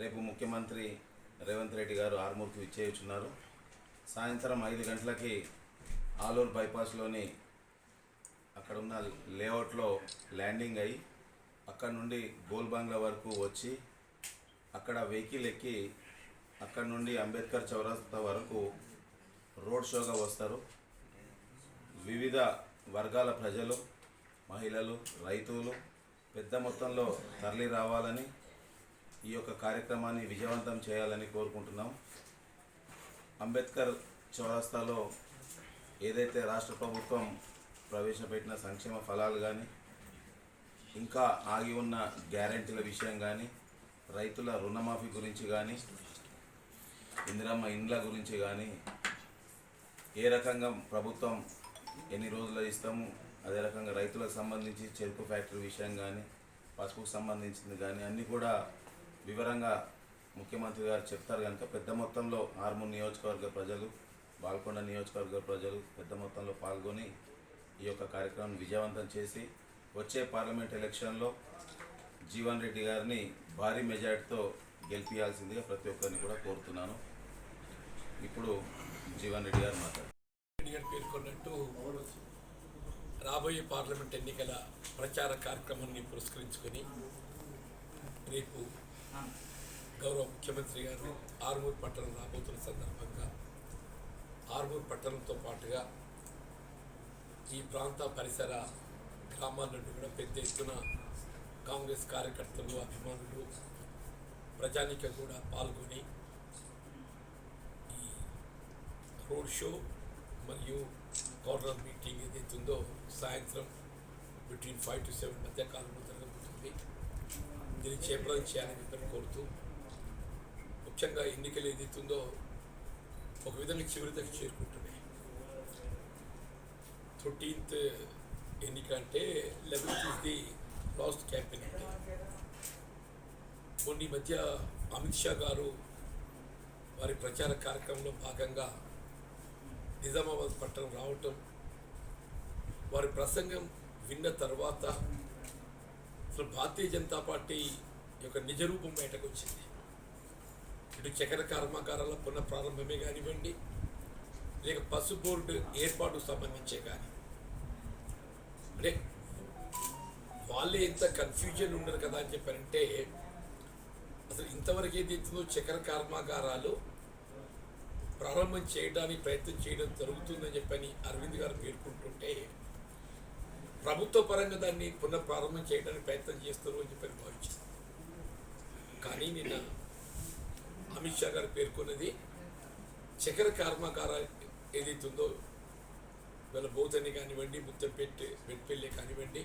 రేపు ముఖ్యమంత్రి రేవంత్ రెడ్డి గారు ఆర్మూర్కి విచ్చేయుచున్నారు. సాయంత్రం ఐదు గంటలకి ఆలూరు బైపాస్లోని అక్కడ ఉన్న లేఅవుట్లో ల్యాండింగ్ అయ్యి అక్కడ నుండి గోల్బంగ్లా వరకు వచ్చి అక్కడ వెహికల్ ఎక్కి అక్కడ నుండి అంబేద్కర్ చౌరస్తా వరకు రోడ్ షోగా వస్తారు. వివిధ వర్గాల ప్రజలు మహిళలు రైతులు పెద్ద మొత్తంలో తరలి రావాలని ఈ యొక్క కార్యక్రమాన్ని విజయవంతం చేయాలని కోరుకుంటున్నాం. అంబేద్కర్ చౌరస్తాలో ఏదైతే రాష్ట్ర ప్రభుత్వం ప్రవేశపెట్టిన సంక్షేమ ఫలాలు కానీ ఇంకా ఆగి ఉన్న గ్యారెంటీల విషయం కానీ రైతుల రుణమాఫీ గురించి కానీ ఇందిరమ్మ ఇండ్ల గురించి కానీ ఏ రకంగా ప్రభుత్వం ఎన్ని రోజులు ఇస్తాము అదే రకంగా రైతులకు సంబంధించి చెరుకు ఫ్యాక్టరీ విషయం కానీ పసుపుకు సంబంధించింది కానీ అన్నీ కూడా వివరంగా ముఖ్యమంత్రి గారు చెప్తారు కనుక పెద్ద మొత్తంలో ఆర్మూర్ నియోజకవర్గ ప్రజలు బాల్కొండ నియోజకవర్గ ప్రజలు పెద్ద మొత్తంలో పాల్గొని ఈ యొక్క కార్యక్రమం విజయవంతం చేసి వచ్చే పార్లమెంట్ ఎలక్షన్లో జీవన్ రెడ్డి గారిని భారీ మెజార్టీతో గెలిపించాల్సిందిగా ప్రతి ఒక్కరిని కూడా కోరుతున్నాను. ఇప్పుడు జీవన్ రెడ్డి గారు మాట్లాడారు రెడ్డి గారు పేర్కొన్నట్టు రాబోయే పార్లమెంట్ ఎన్నికల ప్రచార కార్యక్రమాన్ని పురస్కరించుకొని రేపు గౌరవ ముఖ్యమంత్రి గారు ఆర్మూర్ పట్టణం రాబోతున్న సందర్భంగా ఆర్మూర్ పట్టణంతో పాటుగా ఈ ప్రాంత పరిసర గ్రామాల నుండి కూడా పెద్ద ఎత్తున కాంగ్రెస్ కార్యకర్తలు అభిమానులు ప్రజానిక కూడా పాల్గొని ఈ రోడ్ షో మరియు కార్నర్ మీటింగ్ ఏదైతే ఉందో సాయంత్రం బిట్వీన్ ఫైవ్ టు సెవెన్ మధ్య కాలంలో జరగబోతుంది. దీన్ని చేపలం చేయాలని చెప్పని కోరుతూ ముఖ్యంగా ఎన్నికలు ఏదైతుందో ఒక విధంగా చివరి దగ్గర చేరుకుంటున్నాయి థర్టీన్త్ ఎన్నిక అంటే eleventh is the last campaign అంటే కొన్ని మధ్య అమిత్ షా గారు వారి ప్రచార కార్యక్రమంలో భాగంగా నిజామాబాద్ పట్టణం రావటం వారి ప్రసంగం విన్న తర్వాత అసలు భారతీయ జనతా పార్టీ యొక్క నిజ రూపం బయటకు వచ్చింది. ఇటు చక్కెర కర్మాగారాల పునః ప్రారంభమే కానివ్వండి లేక పసు బోర్డు ఏర్పాటుకు సంబంధించే కానీ. అంటే వాళ్ళే ఇంత కన్ఫ్యూజన్ ఉండరు కదా అని చెప్పారంటే అసలు ఇంతవరకు ఏది ఎత్తుందో చక్కెర కర్మాగారాలు ప్రారంభం చేయడానికి ప్రయత్నం చేయడం జరుగుతుందని చెప్పని అరవింద్ గారు పేర్కొంటుంటే ప్రభుత్వ పరంగా దాన్ని పునఃప్రారంభం చేయడానికి ప్రయత్నం చేస్తారు అని చెప్పి భావించారు కానీ నిన్న అమిత్ షా గారు పేర్కొన్నది చక్కెర కర్మాగార ఏదైతుందో వీళ్ళ బౌద్ధని కానివ్వండి ముత్తంపేట మెట్పల్లి కానివ్వండి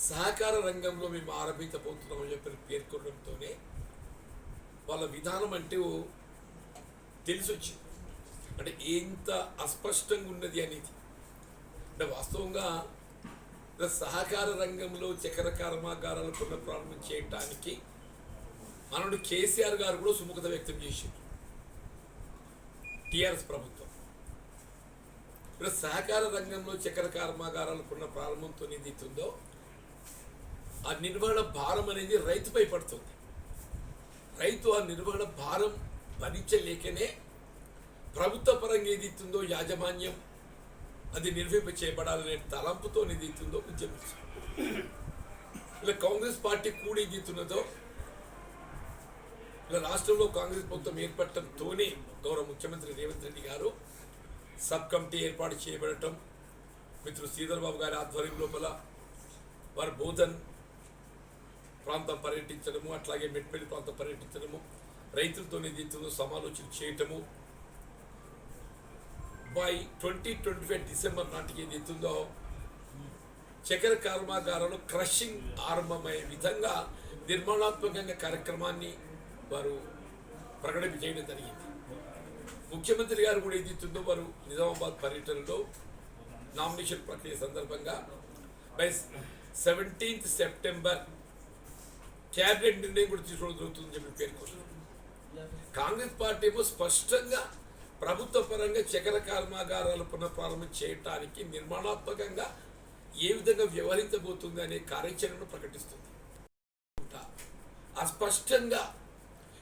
సహకార రంగంలో మేము ఆరంభించబోతున్నామని చెప్పి పేర్కొనడంతోనే వాళ్ళ విధానం అంటే తెలిసొచ్చింది. అంటే ఎంత అస్పష్టంగా ఉన్నది అనేది. అంటే వాస్తవంగా సహకార రంగంలో చక్కెర కర్మాగారాలు పునఃప్రారంభం చేయటానికి మనడు కేసీఆర్ గారు కూడా సుముఖత వ్యక్తం చేశారు. టిఆర్ఎస్ ప్రభుత్వం. ఇప్పుడు సహకార రంగంలో చక్కెర కర్మాగారాలు పునఃప్రారంభంతో ఏదైతుందో ఆ నిర్వహణ భారం అనేది రైతుపై పడుతుంది. రైతు ఆ నిర్వహణ భారం భరించలేకనే ప్రభుత్వ పరంగా ఏదైతుందో యాజమాన్యం అది నిర్వింప చేయబడాలనే తలంపుతో ఏదైతుందో ఉద్యమించారు ఇలా కాంగ్రెస్ పార్టీ కూడి ఏదైతున్నదో ఇలా రాష్ట్రంలో కాంగ్రెస్ ప్రభుత్వం ఏర్పడటంతోనే గౌరవ ముఖ్యమంత్రి రేవంత్ రెడ్డి గారు సబ్ కమిటీ ఏర్పాటు చేయబడటం మిత్రుడు శ్రీధర్బాబు గారి ఆధ్వర్యం లోపల వారు బోధన్ ప్రాంతం పర్యటించడము అట్లాగే మెట్పల్లి ప్రాంతం పర్యటించడము రైతులతో ఏదైతుందో సమాలోచన చేయటము by twenty twenty five December నాటికి ఏదైతుందో చక్కెర కర్మాగారాలు క్రషింగ్ ఆరంభమయ్యే విధంగా నిర్మాణాత్మకంగా కార్యక్రమాన్ని వారు ప్రకటన చేయడం జరిగింది. ముఖ్యమంత్రి గారు కూడా ఏదైతుందో వారు నిజామాబాద్ పర్యటనలో నామినేషన్ ప్రక్రియ సందర్భంగా బై సెవెంటీన్త్ సెప్టెంబర్ క్యాబినెట్ నిర్ణయం కూడా తీసుకోవడం జరుగుతుందని చెప్పి పేర్కొన్నారు. కాంగ్రెస్ పార్టీ ఏమో స్పష్టంగా ప్రభుత్వ పరంగా చక్కెర కర్మాగారాలు పునఃప్రారంభం చేయటానికి నిర్మాణాత్మకంగా ఏ విధంగా వ్యవహరించబోతుంది అనే కార్యాచరణను ప్రకటిస్తుంది. అస్పష్టంగా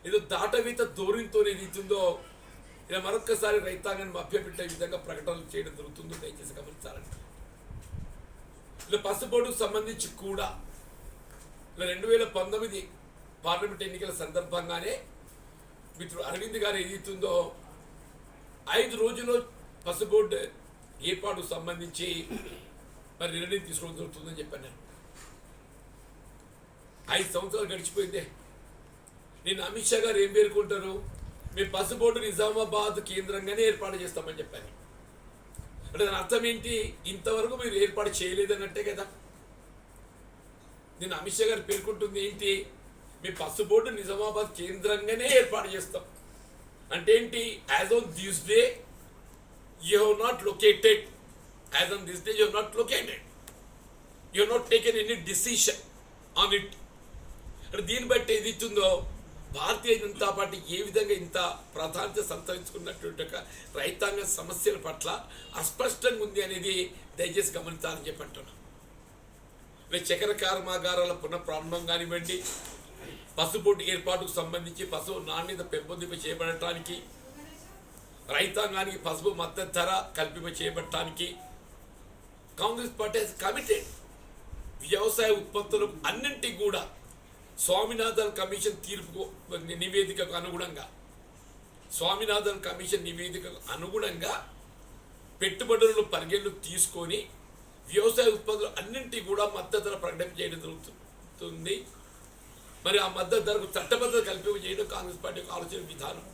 ఏదో దాటవీత ధోరణితో ఏదైతుందో ఇలా మరొక్కసారి రైతాంగాన్ని మభ్యపెట్టే విధంగా ప్రకటనలు చేయడం జరుగుతుందో దయచేసి గమనించాలండి. ఇలా పసుపోటుకు సంబంధించి కూడా ఇలా రెండు వేల పంతొమ్మిది పార్లమెంట్ ఎన్నికల సందర్భంగానే మిత్రుడు అరవింద్ గారు ఏదైతుందో ఐదు రోజుల్లో పసుబోర్డు ఏర్పాటుకు సంబంధించి మరి నిర్ణయం తీసుకోవడం జరుగుతుందని చెప్పాను నేను. ఐదు సంవత్సరాలు గడిచిపోయిందే. నేను అమిత్ షా గారు ఏం పేర్కొంటారు? మేము పసుబోర్డు నిజామాబాద్ కేంద్రంగానే ఏర్పాటు చేస్తామని చెప్పాను. అంటే దాని అర్థం ఏంటి? ఇంతవరకు మీరు ఏర్పాటు చేయలేదన్నట్టే కదా. నేను అమిత్ షా గారు పేర్కొంటుంది ఏంటి? మేము పసుబోర్డు నిజామాబాద్ కేంద్రంగానే ఏర్పాటు చేస్తాం. అంటే ఏంటి as on this day you have not located as on this day you not located you not taken any decision on it అంటే దీన్ని బట్టి ఏది ఇచ్చిందో భారతీయ జనతా పార్టీ ఏ విధంగా ఇంత ప్రాధాన్యత సంతరించుకున్నటువంటి ఒక రైతాంగ సమస్యల పట్ల అస్పష్టంగా ఉంది అనేది దయచేసి గమనించాలని చెప్పి అంటున్నాను చక్కెర కర్మాగారాల పునఃప్రారంభం కానివ్వండి పసుపొట్టు ఏర్పాటుకు సంబంధించి పసుపు నాణ్యత పెంపొందింప చేయబడటానికి రైతాంగానికి పసుపు మద్దతు ధర కల్పింప చేయబడటానికి కాంగ్రెస్ పార్టీ కమిటెడ్ వ్యవసాయ ఉత్పత్తులు అన్నింటికి కూడా స్వామినాథన్ కమిషన్ తీర్పుకు నివేదికకు అనుగుణంగా స్వామినాథన్ కమిషన్ నివేదికకు అనుగుణంగా పెట్టుబడులను పరిగణలు తీసుకొని వ్యవసాయ ఉత్పత్తులు అన్నింటికి కూడా మద్దతు ధర ప్రకటన చేయడం జరుగుతుంది. మరి ఆ మద్దతు ధరకు చట్టబద్ధత కల్పింప చేయడం కాంగ్రెస్ పార్టీ యొక్క ఆలోచన విధానం.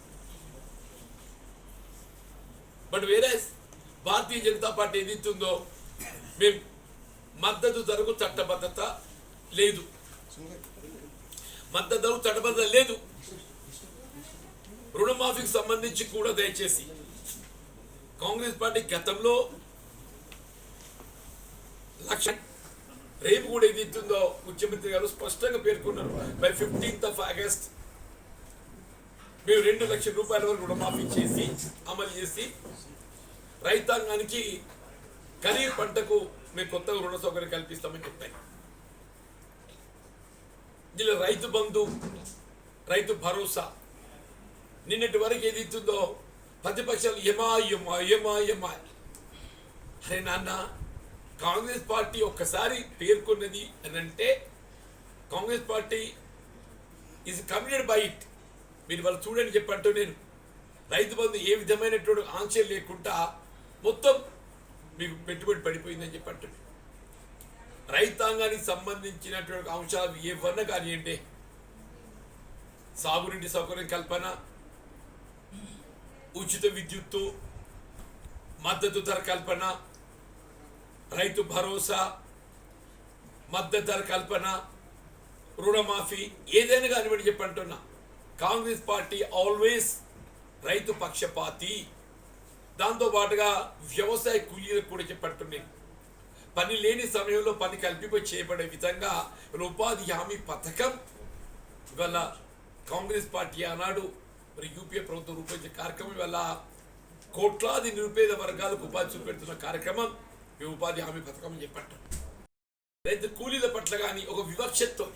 బట్ వేరే భారతీయ జనతా పార్టీ ఏది ఇస్తుందో మేము మద్దతు ధరకు చట్టబద్ధత లేదు. మద్దతు ధరకు చట్టబద్ధత లేదు. రుణమాఫీకి సంబంధించి కూడా దయచేసి కాంగ్రెస్ పార్టీ గతంలో లక్ష రేపు కూడా ఏది ఇస్తుందో ముఖ్యమంత్రి గారు స్పష్టంగా పేర్కొన్నారు. బై ఫిఫ్టీన్త్ ఆఫ్ ఆగస్ట్ మేము రెండు లక్షల రూపాయల వరకు రుణమాఫీ చేసి అమలు చేసి రైతాంగానికి ఖరీఫ్ పంటకు మేము కొత్తగా రుణ సౌకర్యం కల్పిస్తామని చెప్పాను దీనిలో రైతు బంధు రైతు భరోసా. నిన్నటి వరకు ఏది ఇస్తుందో ప్రతిపక్షాలు ఏమా ఏమా ఏమా ఏమా అరే నాన్న కాంగ్రెస్ పార్టీ ఒక్కసారి పేర్కొన్నది అని అంటే Congress party is committed by it మీరు వాళ్ళు చూడండి చెప్పంటూ నేను రైతు బంధు ఏ విధమైనటువంటి ఆంక్షలు లేకుండా మొత్తం మీకు పెట్టుబడి పడిపోయిందని చెప్పంటుంది రైతాంగానికి సంబంధించినటువంటి అంశాలు ఏవన్నా కానివ్వండి సాగునీటి సౌకర్యం కల్పన ఉచిత విద్యుత్తు మద్దతు ధర కల్పన రైతు భరోసా మద్దతు ధర కల్పన రుణమాఫీ ఏదైనా కానివ్వండి చెప్పంటున్నా కాంగ్రెస్ పార్టీ ఆల్వేస్ రైతు పక్షపాతి. దాంతో పాటుగా వ్యవసాయ కూలీలకు కూడా చెప్పట్టున్నాయి పని లేని సమయంలో పని కల్పింప చేయబడే విధంగా ఉపాధి హామీ పథకం ఇవాళ కాంగ్రెస్ పార్టీ ఆనాడు మరి యూపీఏ ప్రభుత్వం రూపొందించే కార్యక్రమం ఇవాళ కోట్లాది నిరుపేద వర్గాలకు ఉపాధి చూపెడుతున్న కార్యక్రమం. మేము ఉపాధి హామీ పథకం అని చెప్పట్టు రైతు కూలీల పట్ల కానీ ఒక వివక్షతో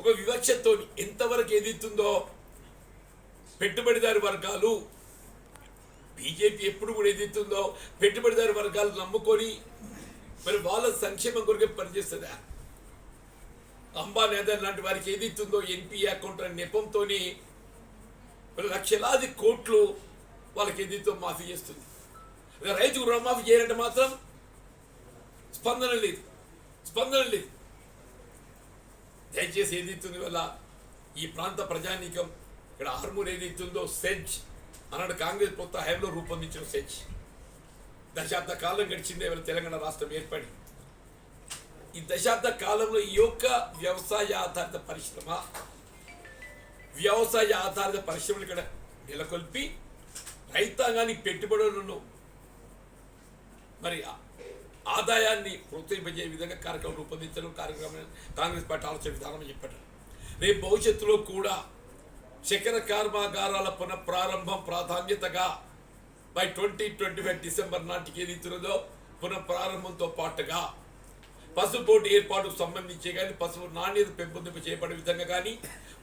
ఒక వివక్షతో ఎంతవరకు ఎదుగుతుందో పెట్టుబడిదారు వర్గాలు బీజేపీ ఎప్పుడు కూడా ఎదుగుతుందో పెట్టుబడిదారు వర్గాలు నమ్ముకొని మరి వాళ్ళ సంక్షేమం కొరకే పనిచేస్తుందా? అంబానీ అదర్ లాంటి వారికి ఏదైతుందో ఎన్పి అకౌంట్ అనే నెపంతో లక్షలాది కోట్లు వాళ్ళకి ఏదైతే మాఫీ చేస్తుంది. రైతుకు రుణమాఫీ చేయాలంటే మాత్రం స్పందన లేదు. స్పందన లేదు. దయచేసి ఏదైతుంది వల్ల ఈ ప్రాంత ప్రజానీకం ఇక్కడ ఆర్మూర్ ఏదైతుందో సెజ్. అన్నాడు కాంగ్రెస్ ప్రభుత్వ హయాంలో రూపొందించిన సెజ్. దశాబ్ద కాలం గడిచిందే ఇవాళ తెలంగాణ రాష్ట్రం ఏర్పడి ఈ దశాబ్ద కాలంలో ఈ యొక్క వ్యవసాయ ఆధారిత పరిశ్రమ వ్యవసాయ ఆధారిత పరిశ్రమలు ఇక్కడ నెలకొల్పి రైతాంగానికి పెట్టుబడులను మరి ఆదాయాన్ని ప్రోత్సహింపజే విధంగా కార్యక్రమం రూపొందించడం కార్యక్రమం కాంగ్రెస్ పార్టీ ఆలోచన విధానం అని చెప్పారు. రేపు భవిష్యత్తులో కూడా చక్కెర కర్మాగారాల పునఃప్రారంభం ప్రాధాన్యతగా by twenty twenty five December నాటికి ఏది ఇస్తున్నదో పునఃప్రారంభంతో పాటుగా పసుపు బోర్డు ఏర్పాటుకు సంబంధించి కానీ పసుపు నాణ్యత పెంపొందింపు చేయబడే విధంగా కానీ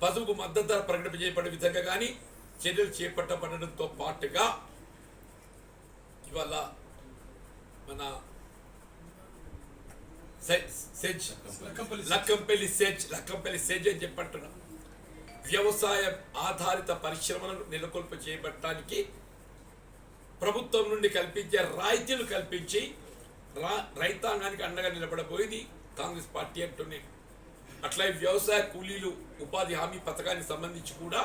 పసుపుకు మద్దతు ధర ప్రకటింప చేయబడే విధంగా కానీ చర్యలు చేపట్టబడడంతో పాటుగా ఇవాళ మన SEZ Lakkampalli SEZ Lakkampalli SEZ అని చెప్పంటున్నాం. వ్యవసాయ ఆధారిత పరిశ్రమలను నెలకొల్ప చేయబట్టడానికి ప్రభుత్వం నుండి కల్పించే రాయితీలు కల్పించి రా రైతాంగానికి అండగా నిలబడబోయేది కాంగ్రెస్ పార్టీ అంటున్నాయి అట్లా వ్యవసాయ కూలీలు ఉపాధి హామీ పథకానికి సంబంధించి కూడా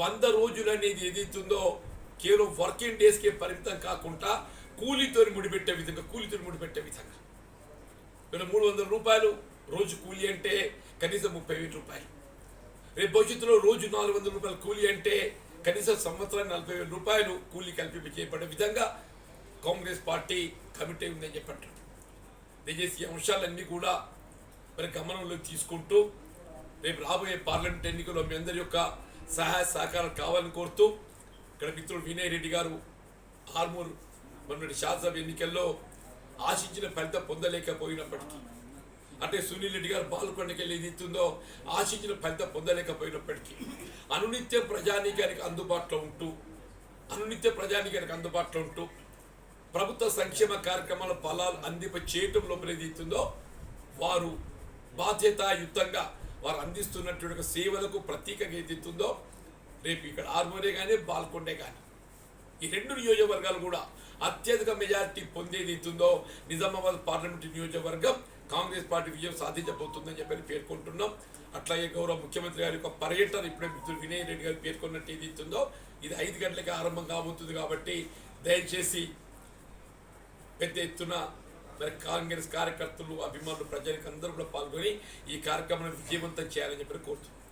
వంద రోజులు అనేది ఏదైతుందో కేవలం వర్కింగ్ డేస్కే పరిమితం కాకుండా కూలీతో ముడిపెట్టే విధంగా కూలీతో ముడిపెట్టే విధంగా. వీళ్ళ మూడు వందల రూపాయలు రోజు కూలి అంటే కనీసం ముప్పై వేల రూపాయలు. రేపు భవిష్యత్తులో రోజు నాలుగు వందల రూపాయలు కూలి అంటే కనీసం సంవత్సరానికి నలభై వేల రూపాయలు కూలి కల్పింప చేయబడే విధంగా కాంగ్రెస్ పార్టీ కమిటీ ఉందని చెప్పంటారు దయచేసి ఈ అంశాలన్నీ కూడా మరి గమనంలోకి తీసుకుంటూ రేపు రాబోయే పార్లమెంట్ ఎన్నికల్లో మీ అందరి యొక్క సహాయ సహకారం కావాలని కోరుతూ ఇక్కడ మిత్రుడు వినయ్ రెడ్డి గారు ఆర్మూర్ మొన్నటి శాసనసభ ఎన్నికల్లో ఆశించిన ఫలితం పొందలేకపోయినప్పటికీ. అంటే సునీల్ రెడ్డి గారు బాల్కొండకి వెళ్ళి ఏది ఇస్తుందో ఆశించిన ఫలితం పొందలేకపోయినప్పటికీ. అనునిత్యం ప్రజానీకానికి అందుబాటులో ఉంటూ అనునిత్య ప్రజానీకానికి అందుబాటులో ఉంటూ ప్రభుత్వ సంక్షేమ కార్యక్రమాల ఫలాలు అందింప చేయటం లోపల ఏదైతుందో ఇస్తుందో వారు బాధ్యతాయుతంగా వారు అందిస్తున్నటువంటి సేవలకు ప్రతీకగా ఏది ఇస్తుందో రేపు ఇక్కడ ఆర్మూరే కానీ బాల్కొండే కానీ ఈ రెండు నియోజకవర్గాలు కూడా అత్యధిక మెజారిటీ పొందేది ఇస్తుందో నిజామాబాద్ పార్లమెంటు నియోజకవర్గం కాంగ్రెస్ పార్టీ విజయం సాధించబోతుందని చెప్పని పేర్కొంటున్నాం. అట్లాగే గౌరవ ముఖ్యమంత్రి గారి యొక్క పర్యటన ఇప్పుడే మిత్రుడు వినయ్ రెడ్డి గారు పేర్కొన్నట్టు ఏది ఇస్తుందో ఇది ఐదు గంటలకి ఆరంభం కాబోతుంది కాబట్టి దయచేసి పెద్ద ఎత్తున మరి కాంగ్రెస్ కార్యకర్తలు అభిమానులు ప్రజలకు అందరూ కూడా పాల్గొని ఈ కార్యక్రమాన్ని విజయవంతం చేయాలని చెప్పి కోరుతున్నాం.